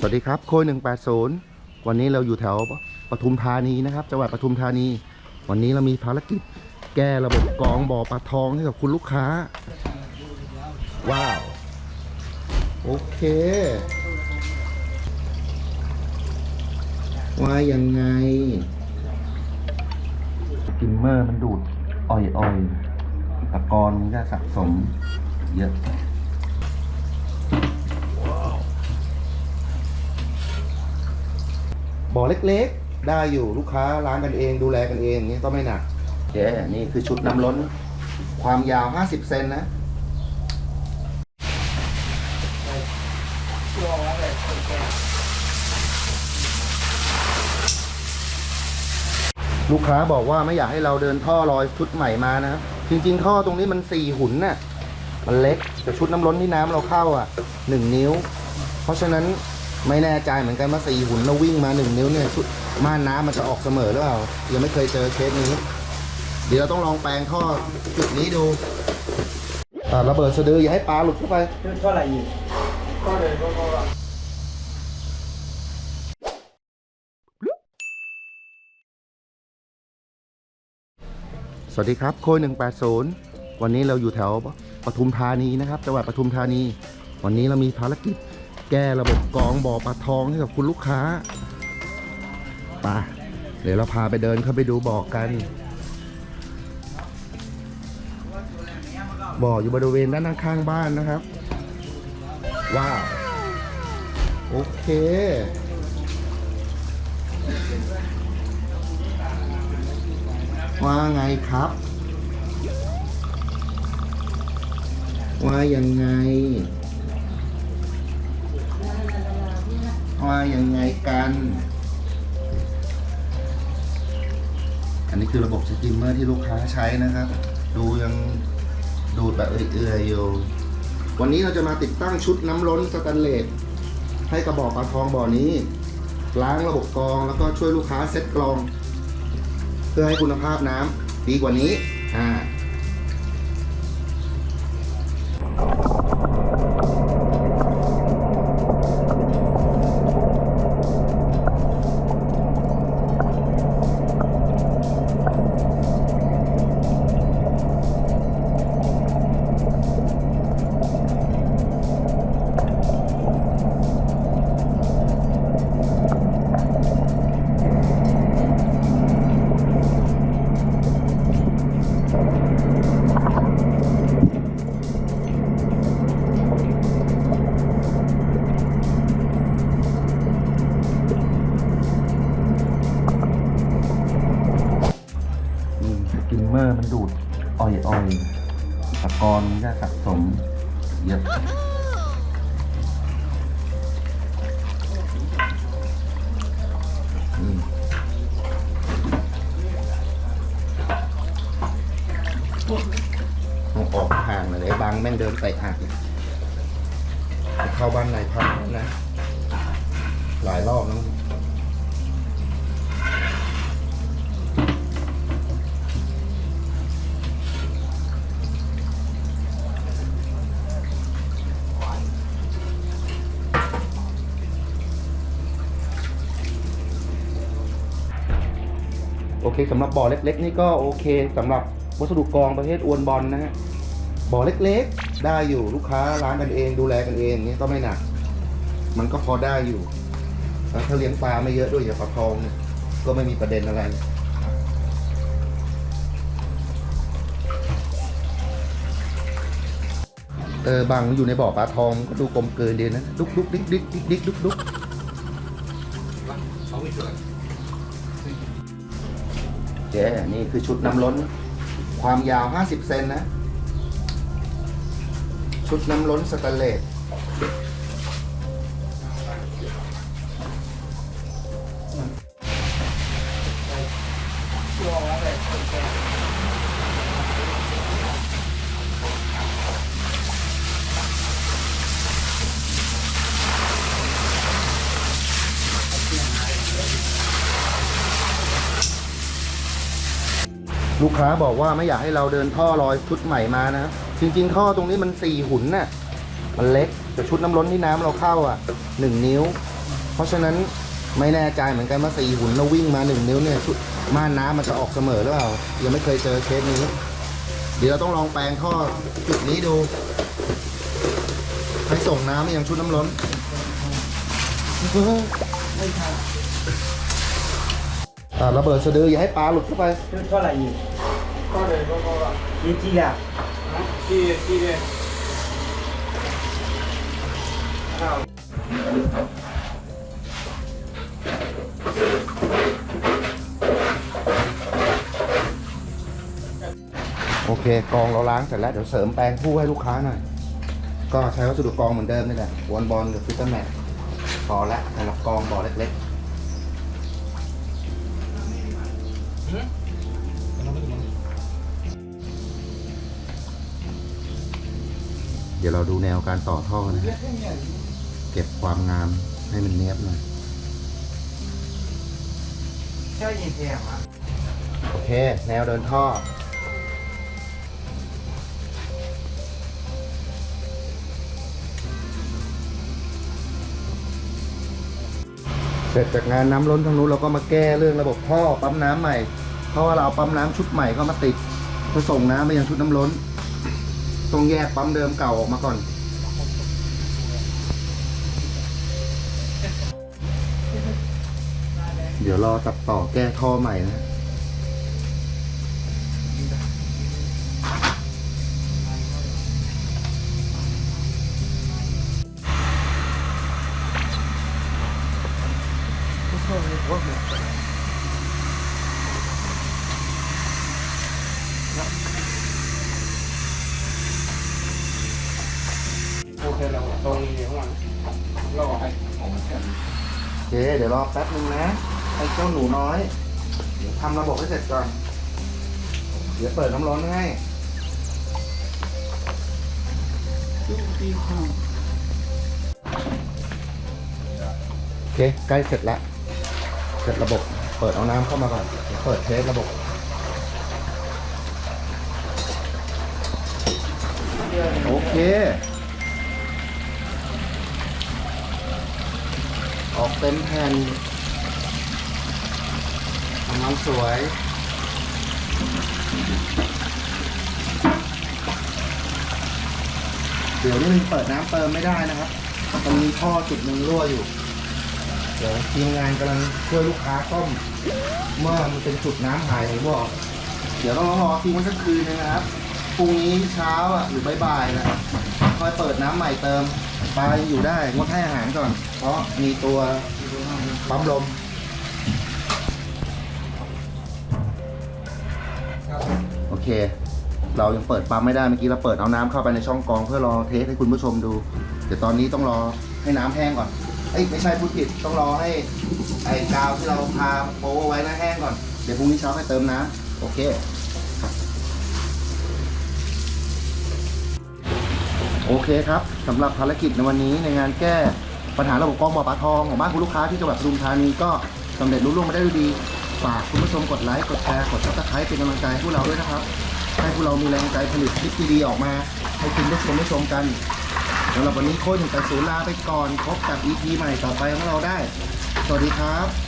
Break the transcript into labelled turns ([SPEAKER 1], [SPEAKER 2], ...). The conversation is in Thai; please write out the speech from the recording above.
[SPEAKER 1] สวัสดีครับโค้ย180 วันนี้เราอยู่แถวปทุมธานีนะครับ จังหวัดปทุมธานี วันนี้เรามีภารกิจแก้ระบบกรองบ่อปลาทองให้กับคุณลูกค้า ว้าว โอเคว่ายังไงกิมเมอร์มันดูดอ่อยๆตะกอนมันก็สะสม เยอะ บ่อเล็กๆ ได้อยู่ลูกค้าล้างกันเองดูแลกันเองอย่างนี้ก็ไม่หนักเจ๊นี่คือชุดน้ำล้น ความยาว 50 เซนนะลูกค้าบอกว่าไม่อยากให้เราเดินท่อลอยชุดใหม่มานะครับ จริง ๆ ท่อตรงนี้มันสี่หุ่นน่ะ มันเล็กแต่ชุดน้ำล้นที่น้ำเราเข้าอะหนึ่งนิ้ว เพราะฉะนั้น ไม่แน่ใจเหมือนกันว่าสี่หุ่นเราวิ่งมาหนึ่งนิ้วเนี่ยชุดม่านน้ำมันจะออกเสมอหรือเปล่ายังไม่เคยเจอเคสนี้ เดี๋ยวเราต้องลองแปลงท่อจุดนี้ดูอ่าระเบิดสะดืออย่าให้ปลาหลุดเข้าไป
[SPEAKER 2] เท่าไหร่อีกก็เลยก็ก็
[SPEAKER 1] สวัสดีครับ โคย180 วันนี้เราอยู่แถวปทุมธานีนะครับ จังหวัดปทุมธานี วันนี้เรามีภารกิจ แก้ระบบกรองบ่อปลาทองให้กับคุณลูกค้าไปเดี๋ยวเราพาไปเดินเข้าไปดูบ่อกัน บ่ออยู่บริเวณด้านข้างบ้านนะครับ ว้าว โอเคว่าไงครับ ว่ายังไง ว่ายังไงกัน อันนี้คือระบบสตรีมเมอร์ที่ลูกค้าใช้นะครับ ดูยังดูดแบบเอื่อยๆอยู่ วันนี้เราจะมาติดตั้งชุดน้ำล้นสแตนเลสให้กระบอกปลาทองบ่อนี้ ล้างระบบกรองแล้วก็ช่วยลูกค้าเซ็ตกรอง เพื่อให้คุณภาพน้ำดีกว่านี้ อ่า ม่งเดินเตะหักอีกไปเข้าบ้านนายพันนะ หลายรอบแล้วโอเคสำหรับบ่อเล็กๆ นี่ก็โอเคสำหรับวัสดุกองประเภทอวนบอลนะฮะ บ่อเล็กๆ ได้อยู่ลูกค้าล้างกันเองดูแลกันเองอย่างนี้ก็ไม่หนัก มันก็พอได้อยู่แล้วถ้าเลี้ยงปลาไม่เยอะด้วยอย่างปลาทองเนี่ยก็ไม่มีประเด็นอะไรเออบางอยู่ในบ่อปลาทองก็ดูกลมเกินดีนะดุกดุกดิกดิกดิกดิกดุกดุกเจ๊นี่คือชุดน้ำล้น ความยาว 50 เซนนะ ชุดน้ำล้นสแตนเลสลูกค้าบอกว่าไม่อยากให้เราเดินท่อลอยชุดใหม่มานะครับ จริงๆท่อตรงนี้มันสี่หุ่นน่ะ มันเล็กแต่ชุดน้ำล้นที่น้ำเราเข้าอะหนึ่งนิ้ว เพราะฉะนั้นไม่แน่ใจเหมือนกันว่าสี่หุ่นแล้ววิ่งมาหนึ่งนิ้วเนี่ยชุดม่านน้ำมันจะออกเสมอหรือเปล่ายังไม่เคยเจอเคสนี้ เดี๋ยวเราต้องลองแปลงท่อจุดนี้ดูให้ส่งน้ำไปยังชุดน้ำล้นอ่าระเบิดสะดืออย่าให้ปลาหลุดเข้าไป
[SPEAKER 2] ชุดเท่าไหร่อยู่
[SPEAKER 3] ก็เลยก็
[SPEAKER 2] ยี่จีอะ
[SPEAKER 3] ที่ที่เนี่ยข้าว
[SPEAKER 1] โอเคกองเราล้างเสร็จแล้วเดี๋ยวเสริมแปลงผู้ให้ลูกค้าหน่อย ก็ใช้วัสดุกองเหมือนเดิมนี่แหละวอนบอลกับฟิตเตอร์แมทพอละสำหรับกองบ่อเล็กๆ เดี๋ยวเราดูแนวการต่อท่อนะฮะเก็บความงามให้มันเนียบหน่อย
[SPEAKER 2] ใช่ยินเสียงอะ
[SPEAKER 1] โอเค แนวเดินท่อ เสร็จจากงานน้ำล้นทางนู้นเราก็มาแก้เรื่องระบบท่อปั๊มน้ำใหม่ เพราะว่าเราเอาปั๊มน้ำชุดใหม่เข้ามาติดเพื่อส่งน้ำไปยังชุดน้ำล้น ต้องแยกปั๊มเดิมเก่าออกมาก่อน เดี๋ยวรอตัดต่อแก้ท่อใหม่นะ
[SPEAKER 3] โเค เดี๋
[SPEAKER 1] ยวรอแป๊บนึงนะ ไอ้เจ้าหนูน้อย เดี๋ยวทำระบบให้เสร็จก่อน เดี๋ยวเปิดน้ำร้อนให้โอเค ใกล้เสร็จแล้ว เสร็จระบบ เปิดเอาน้ำเข้ามาก่อนเดี๋ยวเปิดเทสระบบโอเค ออก เต็มแผ่นทำน้ำสวยเดี๋ยวนี้มันเปิดน้ำเติมไม่ได้นะครับมันมีท่อจุดหนึ่งรั่วอยู่ เดี๋ยวทีมงานกำลังช่วยลูกค้าซ่อมเมื่อมันเป็นจุดน้ำหายผมบอก เดี๋ยวต้องรอทิ้งไว้สักคืนนึงนะครับพรุ่งนี้เช้าอะหรือบ่ายๆนะค่อยเปิดน้ำใหม่เติม ปลายังอยู่ได้งดให้อาหารก่อน เพราะมีตัวปั๊มลมโอเค เรายังเปิดปั๊มไม่ได้เมื่อกี้เราเปิดเอาน้ำเข้าไปในช่องกรองเพื่อรอเทสให้คุณผู้ชมดู เดี๋ยวตอนนี้ต้องรอให้น้ำแห้งก่อนเอ้ยไม่ใช่พูดผิดต้องรอให้ไอ้กาวที่เราพาโปไว้นะแห้งก่อนเดี๋ยวพรุ่งนี้เช้าให้เติมน้ำโอเค โอเคครับสำหรับภารกิจในวันนี้ในงานแก้ปัญหาระบบกรองบ่อปลาทองของบ้านคุณลูกค้าที่จังหวัดปทุมธานีก็สำเร็จรุ่ล่งมาได้ด้วยดี ฝากคุณผู้ชมกดไลค์กดแชร์กดซับสไครป์เป็นกำลังใจให้พวกเราด้วยนะครับ ให้พวกเรามีแรงใจผลิตคลิปดีๆออกมา ให้คุณผู้ชมได้ชมกันสำหรับวันนี้โค้ชหนึ่งแต่ศูนย์ลาไปก่อนพบกับ EP ใหม่ต่อไปของเราได้ สวัสดีครับ